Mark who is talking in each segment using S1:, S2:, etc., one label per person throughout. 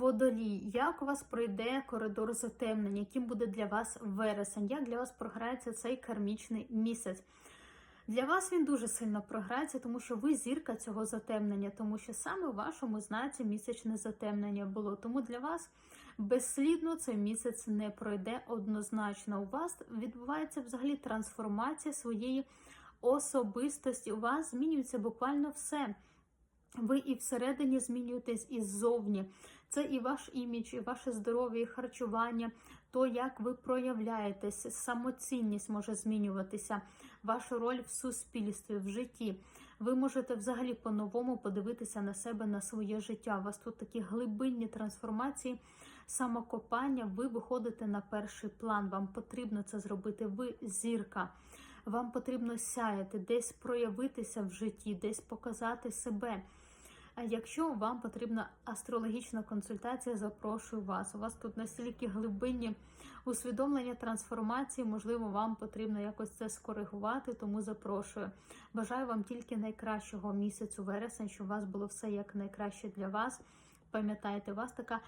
S1: Водолій, як у вас пройде коридор затемнення? Яким буде для вас вересень? Як для вас програється цей кармічний місяць? Для вас він дуже сильно програється, тому що ви зірка цього затемнення, тому що саме у вашому знаці місячне затемнення було. Тому для вас безслідно цей місяць не пройде однозначно. У вас відбувається взагалі трансформація своєї особистості. У вас змінюється буквально все. Ви і всередині змінюєтесь, і ззовні. Це і ваш імідж, і ваше здоров'я, і харчування, то як ви проявляєтесь, самоцінність може змінюватися, ваша роль в суспільстві, в житті. Ви можете взагалі по-новому подивитися на себе, на своє життя. У вас тут такі глибинні трансформації, самокопання. Ви виходите на перший план. Вам потрібно це зробити. Ви зірка. Вам потрібно сяяти, десь проявитися в житті, десь показати себе. Якщо вам потрібна астрологічна консультація, запрошую вас. У вас тут настільки глибинні усвідомлення трансформації, можливо, вам потрібно якось це скоригувати, тому запрошую. Бажаю вам тільки найкращого місяцю вересень, щоб у вас було все як найкраще для вас. Пам'ятайте, у вас така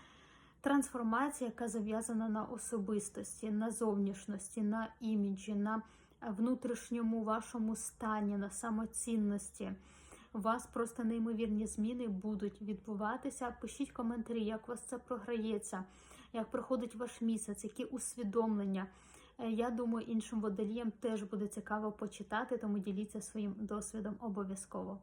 S1: трансформація, яка зав'язана на особистості, на зовнішності, на іміджі, на внутрішньому вашому стані, на самоцінності. У вас просто неймовірні зміни будуть відбуватися. Пишіть коментарі, як у вас це програється, як проходить ваш місяць, які усвідомлення. Е, Я думаю, іншим водоліям теж буде цікаво почитати, тому діліться своїм досвідом обов'язково.